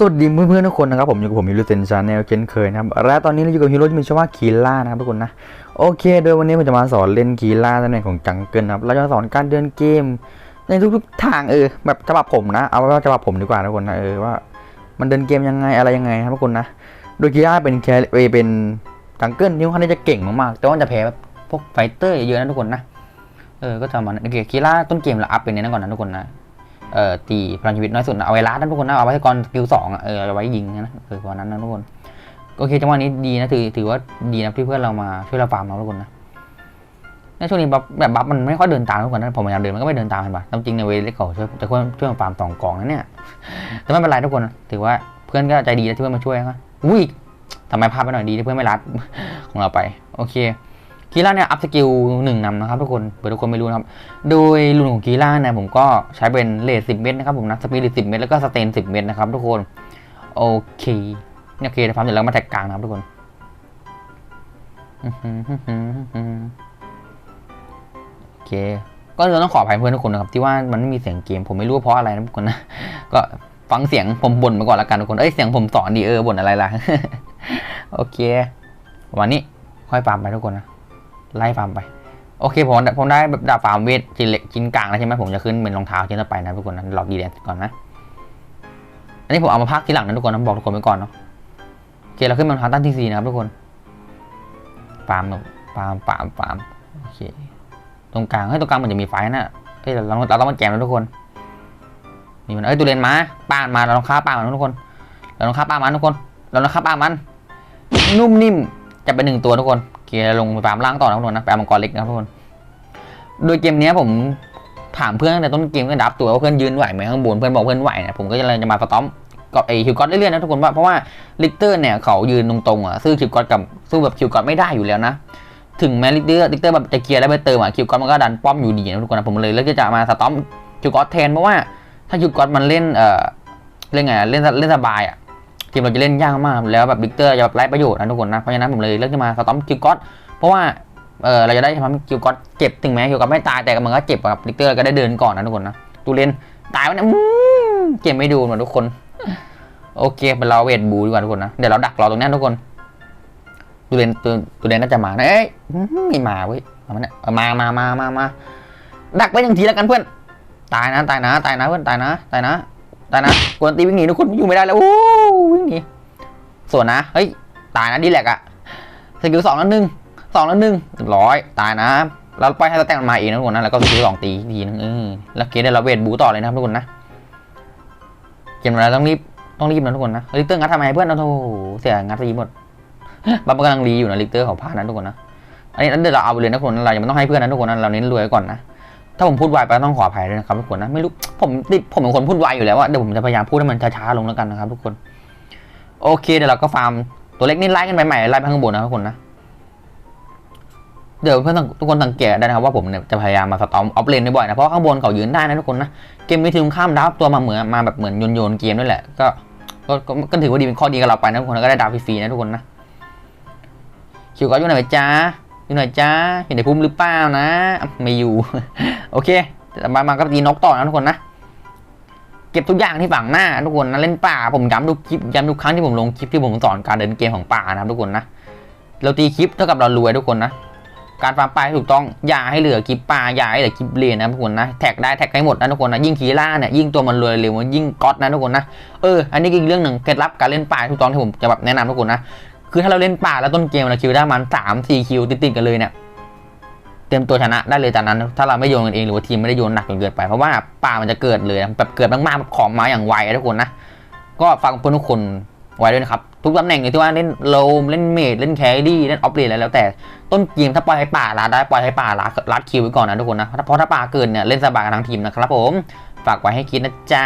สวัสดีเพื่อนๆทุกคนนะครับผมอยู่กับผมมิลูเซนชาแนลเช่นเคยนะครับและตอนนี้เราอยู่กับฮีโร่ที่มีชื่อว่าคีล่านะครับทุกคนนะโอเค โดยวันนี้ผมจะมาสอนเล่นคีล่าในแหน่งของจังเกิลนะครับเราจะสอนการเดินเกม ในทุกๆทางเออแบบฉบับผมนะเอาว่าฉบับผมดีกว่าทุกคนนะเออว่า มันเดินเกมยังไงอะไรยังไงครับทุกคนนะโดยคีล่าเป็นแคเอเป็นจังเกิลที่ค่อนข้างจะเก่งมากๆแต่ว่าจะแพ้พวกไฟเตอร์เยอะนะทุกคนนะเออก็จะมาโอเคคีล่าต้นเกมเราอัพเป็นนนั้นก่อนนะทุกคนนะ เอ่อตีพลังชีวิตน้อยสุดนะเอาไว้ล้านะทุกคนนะเอาไว้ก่อนสกิลสองเออเอาไว้ยิงนะเออประมาณนั้นนะทุกคนโอเคจังหวะนี้ดีนะถือถือว่าดีนะที่เพื่อนเรามาช่วยเราฟาร์มเราทุกคนนะในช่วงนี้บัฟแบบบัฟมันไม่ค่อยเดินตามทุกคนนะผมพยายามเดินมันก็ไม่เดินตามเห็นปะตามจริงในเวลเล็กเขาช่วยจะช่วยช่วยมาฟาร์มสองกล่องนะเนี่ยแต่ไม่เป็นไรทุกคนถือว่าเพื่อนก็ใจดีนะที่เพื่อนมาช่วยนะอุ้ยทำไมพลาดไปหน่อยดีที่เพื่อนไม่รัดของเราไป โอเค คีร่าเนี่ยอัพสกิลหนึ่งนำนะครับทุกคนเผื่อทุกคนไม่รู้นะครับ โดยรุ่นของกีล่าเนี่ยผมก็ใช้เป็นเลทสิเมตรนะครับผมนะสปีดสิบเมตรแล้วก็สเตนสิบเมตรนะครับทุกคนโอเคเนี่ยโอเคทำเสร็จแล้วมาแท็กกลางนะครับทุกคนโอเค ก็เราต้องขออภัยเพื่อนทุกคนนะครับที่ว่ามันไม่มีเสียงเกม ผมไม่รู้เพราะอะไรนะทุกคนนะก็ฟังเสียงผมบ่นมาก่อนละกันทุกคนเอ้ยเสียงผมสอนดีเออบ่นอะไรล่ะโอเควันนี้ค่อยฟาร์มไปทุกคนนะ ไล่ฟาร์มไป โอเคผมผมได้แบบดาบฟาร์มเวทชิ้นเล็กชิ้นกลางแล้วใช่ไหมผมจะขึ้นเป็นรองเท้าชิ้นต่อไปนะทุกคนนะหลอกดีแดนก่อนนะอันนี้ผมเอามาพักที่หลังนะทุกคนนะบอกทุกคนไปก่อนเนาะโอเคเราขึ้นเป็นรองเท้าตั้นที่สี่นะครับทุกคนฟาร์มฟาร์มฟาร์มฟาร์มโอเคตรงกลางเฮ้ยตรงกลางมันจะมีไฟนะเฮ้ยเราเราต้องมาแจมแล้วทุกคนนี่มันเอ้ยตูเรนมาป้ามันมาเราต้องฆ่าป้ามันทุกคน เราต้องฆ่าป้ามันทุกคน เราต้องฆ่าป้ามัน นุ่มนิ่มจะเป็นหนึ่งตัวทุกคน เคลงไปฟาร์มล่างต่อนะทุกคนนะไปมังกรเล็กนะครับทุกคน โดยเกมนี้ผมถามเพื่อนตั้งแต่ต้นเกมก็ดับตัวว่าเพื่อนยืนไหวไหมข้างบนเพื่อนบอกเพื่อนไหวนะผมก็เลยจะมาสตอมกับไอคิวกอตเรื่อยๆนะทุกคนว่าเพราะว่าลิกเตอร์เนี่ยเขายืนตรงๆอะสู้อคิวกอตกับสู้แบบคิวกอตไม่ได้อยู่แล้วนะถึงแม้ลิกเตอร์ลิกเตอร์แบบจะเคลียร์แล้วไปเติมอะคิวกอตมันก็ดันป้อมอยู่ดีนะทุกคนนะผมเลยเลือกจะมาสตอมคิวกอตแทนเพราะว่าถ้าคิวกอตมันเล่นเอ่อเล่นไงเล่นเล่นสบายอะ ทีมเราจะเล่นยากมากแล้วแบบลิกเตอร์จะแบบไร้ประโยชน์นะทุกคนนะเพราะฉะนั้นผมเลยเลือกที่มาสตอมคิวกอตเพราะว่าเออเราจะได้ทำให้คิวก็อตเจ็บถึงแม้คิวก็อตไม่ตายแต่มันก็เจ็บอะครับลิกเตอร์ก็ได้เดินก่อนนะทุกคนนะตูเรนตายไปเนี่ยเจ็บไม่ดูเหมือนทุกคน โอเคเป็นเราเวทบูดีกว่าทุกคนนะเดี๋ยวเราดักรอตรงนี้ทุกคนตูเรนตูตูเรนน่าจะมานะเอ้ยไม่มาเว้ยมาเนี่ยมามามามามาดักไปหนึ่งทีแล้วกันเพื่อนตายนะตายนะตายนะเพื่อนตายนะตายนะตายนะกวนตีวิ่งหนีทุกคนอยู่ไม่ได้แล้วโอ้ หนีส่วนนะ เฮ้ย ตายนะดีแหลกอะสกิลสองแล้วหนึ่งสองแล้วหนึ่งร้อยตายนะเราปล่อยให้สแต็กมันมาเองนะทุกคนนะแล้วก็ซื้อสองตีทีนึงเออแล้วเกดได้เราเวทบูต่อเลยนะครับทุกคนนะเกมเราต้องรีบต้องรีบนะทุกคนนะลิเตอร์งัดทำไมเพื่อนเราโธ่เสียงัดรีหมดบัฟมันกำลังรีอยู่นะลิเตอร์เขาพลาดนะทุกคนนะอันนี้เดี๋ยวเราเอาไปเลยนะทุกคนเราอยังไม่ต้องให้เพื่อนนะทุกคนนะเราเน้นรวยก่อนนะถ้าผมพูดไวไปต้องขออภัยด้วยนะครับทุกคนนะไม่รู้ผมติดผมเป็นคนพูดไวอยู่แล้วอะเดี๋ยวผมจะพยายามพูดให้มันช้าๆลงแล้วกันนะครับทุกคน โอเคเดี๋ยวเราก็ฟาร์มตัวเล็กนี่ไล่กันใหม่ไล่ไปข้างบนนะทุกคนนะเดี๋ยวเพื่อนทุกคนสังเกตได้นะครับว่าผมเนี่ยจะพยายามมาสตอมออฟเลนบ่อยๆนะเพราะข้างบนเขายืนได้นะทุกคนนะเกมนี้ถึงข้ามดับตัวมาเหมือนมาแบบเหมือนโยนโยนเกมด้วยแหละก็ก็ถือว่าดีเป็นข้อดีกับเราไปนะทุกคนก็ได้ดาวฟรีๆนะทุกคนนะคิวก็อยู่ไหนจ้าอยู่ไหนจ้าเห็นในพุ่มหรือเปล่านะ ไม่อยู่ โอเคแต่มามาก็ตีนกต่อนะทุกคนนะ ก็บทุกอย่างที่ฝั่งหน้าทุกคนนะเล่นป่าผมย้ำทุกคลิปย้ำทุกครั้งที่ผมลงคลิปที่ผมสอนการเดินเกมของป่านะครับทุกคนนะเราตีคลิปเท่ากับเรารวยทุกคนนะการฟาร์มปลาถูกต้องอย่าให้เหลือกิบปลาอย่าให้เหลือกิบเลนนะทุกคนนะแท็กได้แท็กให้หมดนะทุกคนนะยิ่งคีล่าเนี่ยยิ่งตัวมันรวยเร็วยิ่งก๊อตนะทุกคนนะเอออันนี้อีกเรื่องหนึ่งเคล็ดลับการเล่นป่าถูกต้องที่ผมจะแบบแนะนำทุกคนนะคือถ้าเราเล่นป่าแล้วต้นเกมเราคิวได้มันสามสี่คิวติดๆกันเลยเนี่ย เตรียมตัวชนะได้เลยจากนั้น ถ้าเราไม่โยนกันเองหรือว่าทีมไม่ได้โยนหนักจนเกินไปเพราะว่าป่ามันจะเกิดเลยแบบเกิดมากๆของมาอย่างไวทุกคนนะก็ฟังเพื่อนทุกคนไว้ด้วยนะครับทุกตำแหน่งเลยที่ว่าเล่นโลมเล่นเมดเล่นแครี่เล่นออฟเลนอะไรแล้วแต่ต้นเกมถ้าปล่อยให้ป่าลาได้ปล่อยให้ป่าลาลัดคิวไว้ก่อนนะทุกคนนะเพราะถ้าป่าเกินเนี่ยเล่นสบายกันทั้งทีมนะครับผมฝากไว้ให้คิดนะจ๊ะ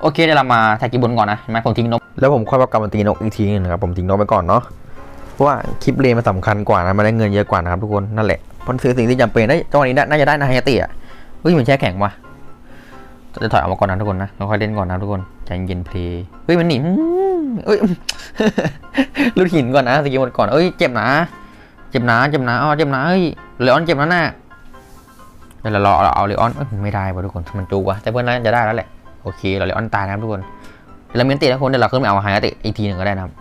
โอเคเดี๋ยวเรามาแท็กกีบนก่อนนะเห็นไหมผมทิ้งนกแล้วผมค่อยประกำมาตีนกอีกทีหนึงนะครับผมทิ้งนกไปก่อนเนาะเพราะว่าคลิปเลนมันสำคัญกว่านะมันได้เงินเยอะกว่านะครับทุกคนนั่นแหละ เพราะซื้อสิ่งที่จำเป็นได้จังหวะนี้น่าจะได้นะไฮยาติอะเฮ้ยมันแช่แข็งว่ะจะถอยออกมาก่อนนะทุกคนนะค่อยเล่นก่อนนะทุกคนใจเย็นเพลย์เฮ้ยมันหนีเอ้ยลุดหินก่อนนะสกิลหมดก่อนเอ้ยเจ็บนะเจ็บนะเจ็บนะอ๋อเจ็บนะเฮ้ยเลออนเจ็บนะน่ะเดี๋ยวเรารอเอาเลออนเอ้ยไม่ได้ว่ะทุกคนมันจูวะแต่เพื่อนน่าจะได้แล้วแหละโอเคเราเลออนตายนะครับทุกคนเรามีอันติแล้วคนเดี๋ยวเราขึ้นไปเอาไฮอันติอีกทีหนึ่งก็ได้นะครับ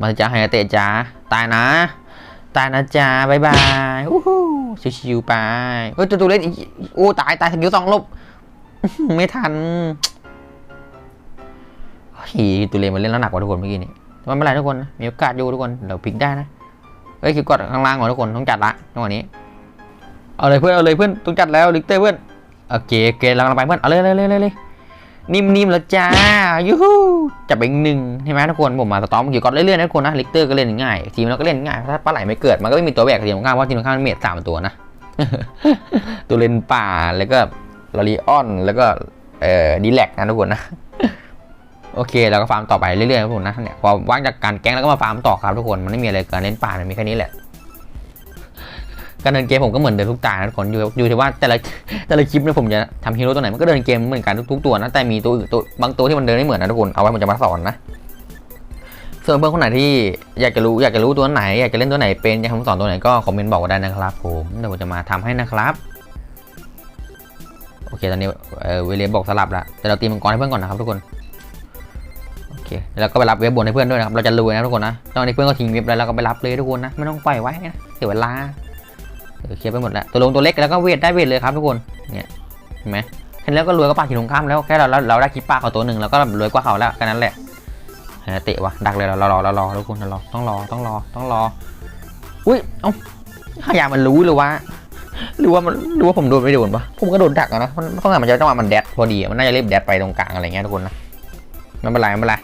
มาจะไฮอันติจ้าตายนะ ตายนะจ้าบายบายอู้หูชิวๆไปเฮ้ยตัวตัวเล่นอีกโอ้ตายตายสกิลสองลบ ไม่ทันฮ้ยตัวเลนมันเล่นแล้วหนักกว่าทุกคนเมื่อกี้นี่แต่ไม่ไรทุกคน มีโอกาสอยู่ทุกคนเดี๋ยวพลิกได้นะ เฮ้ยคิวกดข้างล่างก่อนทุกคนต้องจัดละจังหวะนี้ เอาเลยเพื่อนเอาเลยเพื่อนต้องจัดแล้วลิกเตอร์เพื่อนโอเคโอเคเรากำลังไปเพื่อนเอาเลยเลยเลยเลยเลย นิ่มๆแล้วจ้ายูฮูจับไปอีกหนึ่งใช่ไหมทุกคนผมมาสตอมคิวกดเรื่อยๆนะทุกคนนะลิกเตอร์ก็เล่นง่ายทีมเราก็เล่นง่ายถ้าปลาไหลไม่เกิดมันก็ไม่มีตัวแบกทีมข้างเพราะทีมข้างมันเมทสามตัวนะตัวเลนป่าแล้วก็ลอรีออนแล้วก็เอ่อดีแลกนะทุกคนนะโอเคเราก็ฟาร์มต่อไปเรื่อยๆครับทุกคนนะเนี่ยพอว่างจากการแก๊งแล้วก็มาฟาร์มต่อครับทุกคนมันไม่มีอะไรเกินเล่นป่ามันมีแค่นี้แหละ การเดินเกมผมก็เหมือนเดินทุกตานะทุกคนอยู่อยู่ที่ว่าแต่ละแต่ละคลิปเนี่ยผมจะทำฮีโร่ตัวไหนมันก็เดินเกมเหมือนกันทุกๆตัวนะแต่มีตัวอื่นตัวบางตัวที่มันเดินไม่เหมือนนะทุกคนเอาไว้ผมจะมาสอนนะส่วนเพื่อนคนไหนที่อยากจะรู้อยากจะรู้ตัวไหน อยากจะเล่นตัวไหนเป็นอยากให้ผมสอนตัวไหนก็คอมเมนต์บอกได้นะครับผมเดี๋ยวผมจะมาทำให้นะครับโอเคตอนนี้เออเวเลบอกสลับละแต่เราตีมังกรให้เพื่อนก่อนนะครับทุกคนโอเคแล้วก็ไปรับเว็บบนให้เพื่อนด้วยนะครับเราจะรวยนะทุกคนนะตอนนี้เพื่อนก็ทิ้งเว็บแล้วเราก็ไปรับเลยทุกคนนะไม่ต้องปล่อยไว้นะเสียเวลา เคลียร์ไปหมดแล้วตัวลงตัวเล็กแล้วก็เวทได้เวทเลยครับทุกคนเนี่ยเห็นไหมเห็นแล้วก็รวยก็ปาทีตรงข้ามแล้วแค่เราเราเราได้คิปป้าเขาตัวหนึ่งเราก็รวยกว่าเขาแล้วแค่นั้นแหละเฮ้ยเตะวะดักเลยเรารอเรารอทุกคนเรารอต้องรอต้องรอต้องรออุ้ยเอ้าขยามันรู้หรือว่าหรือว่ามันหรือว่าผมโดนไม่โดนปะผมก็โดนดักนะมันต้องการมันจะจังมันแดดพอดีมันน่าจะเรียบแดดไปตรงกลางอะไรเงี้ยทุกคนนะไม่เป็นไรไม่เป็นไร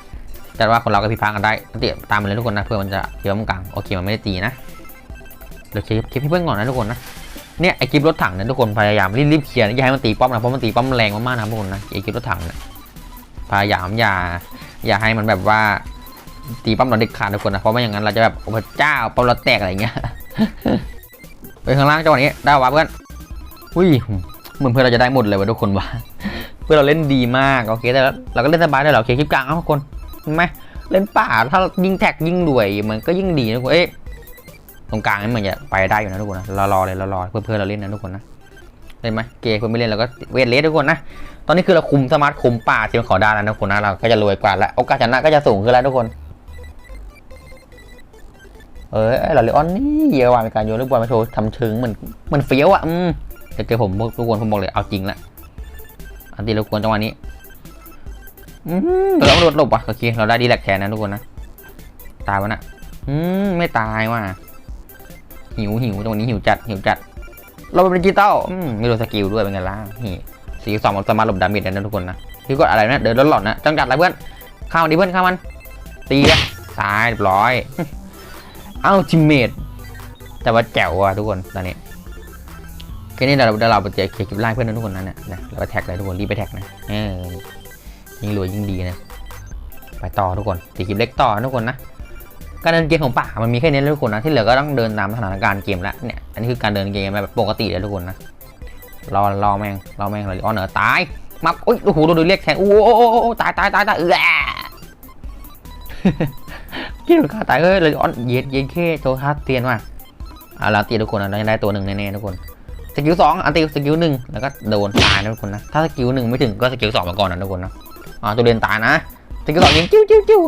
แต่ว่าคนเราก็พิพลากันได้เตะตามไปเลยทุกคนนะเพื่อมันจะเคี้ยวตรงกลางโอเคมันไม่ได้ตีนะ เดี๋ยวเคลียร์เคลียร์ให้เพื่อนก่อนนะทุกคนนะเนี่ยไอ้คลิปรถถังเนี่ยทุกคนพยายามรีบๆเคลียร์อย่าให้มันตีป้อมนะเพราะมันตีป้อมแรงมากๆนะทุกคนนะไอ้คลิปรถถังเนี่ยพยายามอย่าอย่าให้มันแบบว่าตีป้อมเราเด็ดขาดทุกคนนะเพราะไม่อย่างนั้นเราจะแบบโอ้พระเจ้าป้อมเราแตกอะไรเงี้ยไปข้างล่างจังหวะนี้ได้วะเพื่อนอุ้ยเหมือนเพื่อนเราจะได้หมดเลยวะทุกคนวะเพื่อนเราเล่นดีมากโอเคแต่เราก็เล่นสบายได้เหรอโอเคคลิปกลางเอาทุกคนเห็นไหมเล่นป่าถ้ายิงแท็กยิงรวยมันก็ยิ่งดีนะทุกคนเอ๊ะ ตรงกลางนี่เหมือนจะไปได้อยู่นะทุกคนนะเรารอเลยเรารอเพื่อนเพื่อนเราเล่นนะทุกคนนะเล่นไหมเกย์เพื่อนไม่เล่นเราก็เวทเลสทุกคนนะตอนนี้คือเราคุมสมาร์ทคุมป่าที่มันขอได้แล้วนะทุกคนนะเราก็จะรวยกว่าแล้วโอกาสชนะก็จะสูงขึ้นแล้วทุกคน เออเราเลออนนี่เยอะว่ะมีการโยนลูกบอลมาโชว์ทำเชิงเหมือนเหมือนเฟี้ยวอะอืมแต่เจอผมทุกคนผมบอกเลยเอาจริงละอันตีเราควรจังหวะนี้อืมเราโดดหลบว่ะโอเคเราได้ดีแลกแทนนะทุกคนนะตายวะน่ะอืมไม่ตายว่ะ หิวหิวตรงนี้หิวจัดหิวจัด เราเป็นดิจิตอลมไม่รู้สกิลด้วยเป็นไงล่ะนี่สีสองมันสามารถหลบดาเมจได้นะทุกคนนะพี่กดอะไรนะเดินหลอนๆนะจังจัดอะไรเพื่อนเข้าดิเพื่อนเข้ามัน ตีอะตายเรียบร้อยเอ้าจิมเมดแต่ว่าแจ๋วอะทุกคนตอนนี้แค่นี้เราเราไปเจอเคลิปไล่เพื่อนนะทุกคนนั้นนี่ยนะเราไปแท็กเลยทุกคนรีบไปแท็กนะเออยิ่งรวยยิ่งดีนะไปต่อทุกคนตีคลิปเล็กต่อทุกคนนะ การเดินเกมของป่ามันมีแค่นี้นะทุกคนนะที่เหลือก็ต้องเดินตามสถานการณ์เกมแล้วเนี่ยอันนี้คือการเดินเกมแบบปกติเลยทุกคนนะรอรอแม่งรอแม่งเลยอ๋อเหนือตายมักโอ้ยโอ้โหโดนเรียกแทงโอ้โหตายตายตายตายเออกินขาตายเอ้ยเลยอ๋อนเย็ดเย็ดเข้โททัสเตียนว่ะเอาละตีทุกคนนะเราจะได้ตัวหนึ่งแน่ๆทุกคนสกิลสองอันตีสกิลหนึ่งแล้วก็โดนตายนะทุกคนนะถ้าสกิลหนึ่งไม่ถึงก็สกิลสองมาก่อนนะทุกคนนะอ่าตัวเรียนตายนะสกิลสองยิงจิ้วจิ้วจิ้ว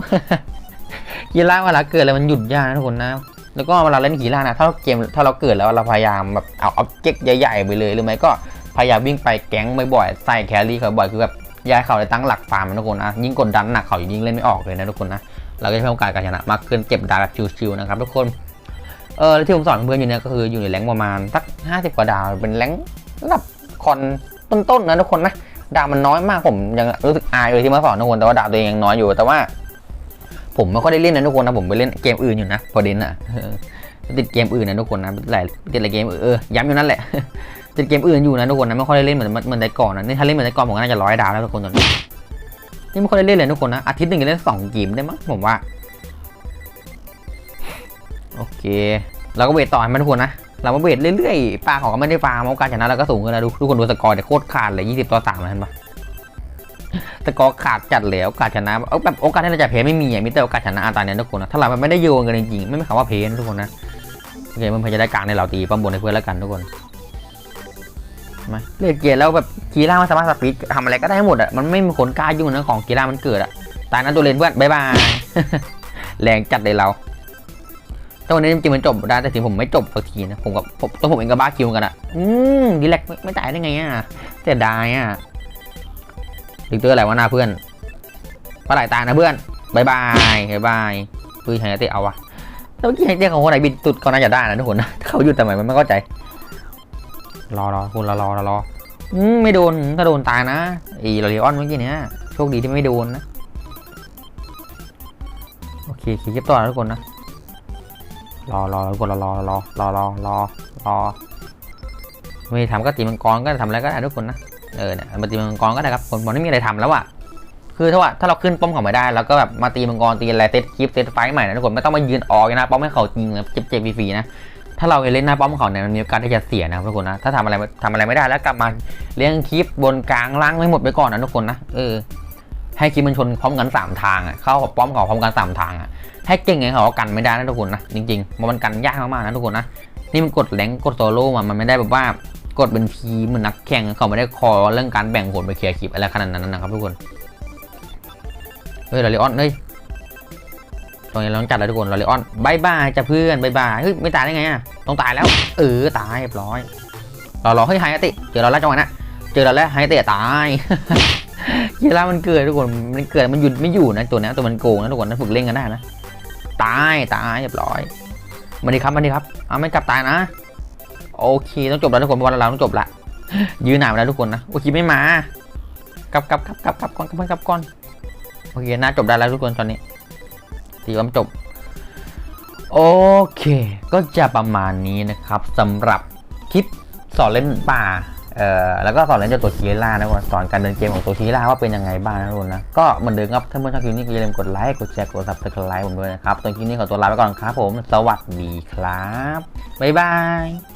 กีฬาเวลาเกิดอะไรมันหยุดยากนะทุกคนนะแล้วก็เวลาเล่นกีฬานะถ้าเกมถ้าเราเกิดแล้วเราพยายามแบบเอาอ็อบเจกต์ใหญ่ๆไปเลยหรือไม่ก็พยายามวิ่งไปแก๊งบ่อยๆใส่แครี่เขาบ่อยคือแบบย้ายเขาเลยตั้งหลักฟาร์มนะทุกคนนะยิ่งกดดันหนักเขายิ่งเล่นไม่ออกเลยนะทุกคนนะเราก็จะเพิ่มโอกาสการชนะมากขึ้นเก็บดาแบบชิวๆนะครับทุกคนเออแล้วที่ผมสอนเพื่อนอยู่เนี่ยก็คืออยู่ในแรงประมาณสัก50 กว่าดาวเป็นแรงระดับคอนต้นๆนะทุกคนนะดาวมันน้อยมากผมยังรู้สึกอายเลยที่มาสอนทุกคนแต่ว่าดาวตัวเองยังน้อยอยู่แต่ว่า ผมไม่ค่อยได้เล่นนะทุกคนนะผมไปเล่นเกมอื่นอยู่นะประเด็นอะติดเกมอื่นนะทุกคนนะหลายติดหลายเกมเออย้ำอยู่นั่นแหละติดเกมอื่นอยู่นะทุกคนนะไม่ค่อยได้เล่นเหมือนเหมือนแต่ก่อนนะนี่ถ้าเล่นเหมือนแต่ก่อนผมก็น่าจะร้อยดาวแล้วทุกคนตอนนี้นี่ไม่ค่อยได้เล่นเลยทุกคนนะอาทิตย์หนึ่งจะเล่นสองเกมได้มั้งผมว่าโอเคเราก็เวทต่อให้มันทุกคนนะเรามาเวทเรื่อยๆปลาเขาก็ไม่ได้ฟาร์มโอกาสชนะเราก็สูงขึ้นแล้วทุกคนดูสกอร์เดี๋ยวโคตรขาดเลย20ต่อ3เลยเห็นปะ สกอร์ขาดจัดเลยโอกาสชนะเอาแบบโอกาสที่เราจะแพ้ไม่มีอะมีแต่โอกาสชนะอันตายเนี่ยทุกคนนะถ้าเราไม่ได้โยนกันจริงๆไม่มีคำว่าเพนทุกคนนะโอเคมันเพื่อจะได้กลางในเราตีป้อมบนให้เพื่อนแล้วกันทุกคนไหมเล่นเกียร์แล้วแบบกีฬามันสามารถสปีดทำอะไรก็ได้หมดอะมันไม่มีคนกล้ายุ่งนะของกีฬามันเกิดอะตายนั้นตัวเลนเพื่อนบายบายแรงจัดเลยเราแต่วันนี้จริงๆมันจบได้แต่ทีผมไม่จบสักทีนะผมกับผมตัวผมเองก็บ้าคิวกันอะอืมดีแลกไม่ไม่ตายได้ไงอะเสียดายอะ ลิกเตอร์อะไรวะหน้าเพื่อนปลาไหลตายนะเพื่อนบายบายบายบายคุยไฮเตะเอาวะแล้วเมื่อกี้ไฮเตะของคนไหนบินตุดก็น่าจะได้นะทุกคนนะเขาหยุดทำไมมันไม่เข้าใจ รอรอคุณรอรอรอรอไม่โดนถ้าโดนตายนะอีลอริออนเมื่อกี้เนี้ยโชคดีที่ไม่โดนนะโอเคคลิปต่อนะทุกคนนะรอรอทุกคนรอรอรอรอรอรอรอไม่ทำก็ตีมังกรก็ทำอะไรก็ได้ทุกคนนะ เออเนี่ยมาตีมังกรก็ได้ครับผมผมไม่มีอะไรทำแล้วอะคือถ้าว่าถ้าเราขึ้นป้อมเขาไม่ได้แล้วก็แบบมาตีมังกรตีอะไรเซตคลิปเซตไฟใหม่นะทุกคนไม่ต้องมายืนออกนะป้อมให้เขาจริงเลยเจ็บๆฟรีๆนะถ้าเราเล่นหน้าป้อมเขาเนี่ยมันมีโอกาสที่จะเสียนะทุกคนนะถ้าทำอะไรทำอะไรไม่ได้แล้วกลับมาเลี้ยงคลิปบนกลางล่างไม่หมดไปก่อนนะทุกคนนะเออให้คลิปมันชนพร้อมกันสามทางอะเข้าป้อมเขาพร้อมกันสามทางอะให้เก่งไงเขากันไม่ได้นะทุกคนนะจริงๆมันกันยากมากๆนะทุกคนนะนี่มันกดแรงกดโซโล่มามันไม่ได้แบบว่า กดเป็นทีมเหมือนนักแข่งเขาไม่ได้คอเรื่องการแบ่งผลไปเคลียร์คลิปอะไรขนาดนั้นนะครับทุกคน เฮ้ยลอริออนเฮ้ยตรงนี้เราต้องจัดแล้วทุกคนลอริออนบายบายจ้ะเพื่อนบายบายเฮ้ยไม่ตายได้ไงอะต้องตายแล้วเออตายเรียบร้อยรอรอเฮ้ยไฮติเจอเราแล้วจังหวะนะเจอเราแล้วไฮติตายเวลามันเกิดทุกคนมันเกิดมันหยุดไม่อยู่นะตัวนี้ตัวมันโกงนะทุกคนนะฝึกเล่นกันได้นะตายตายเรียบร้อยมาดีครับมาดีครับเอาไม่กลับตายนะ โอเคต้องจบแล้วทุกคนเพราะว่าเราต้องจบละยืนหนาวแล้วทุกคนนะโอเคไม่มากลับกลับกลับกลับกลับก่อนกลับก่อนกลับก่อนโอเคน่าจบได้แล้วทุกคนตอนนี้ทีว่ามจบโอเค ก็จะประมาณนี้นะครับสำหรับคลิปสอนเล่นป่าเอ่อแล้วก็สอนเล่นจ้าตัวคีล่านะว่าสอนการเดินเกมของตัวคีล่าว่าเป็นยังไงบ้างนะทุกคนนะก็เหมือนเดิมครับถ้าเพื่อนชอบคลิปนี้ก็อย่าลืมกดไลค์กดแชร์กดซับสไครต์ผมด้วยนะครับตอนคลิปนี้ขอตัวลาไปก่อนครับผม สวัสดีครับบ๊ายบาย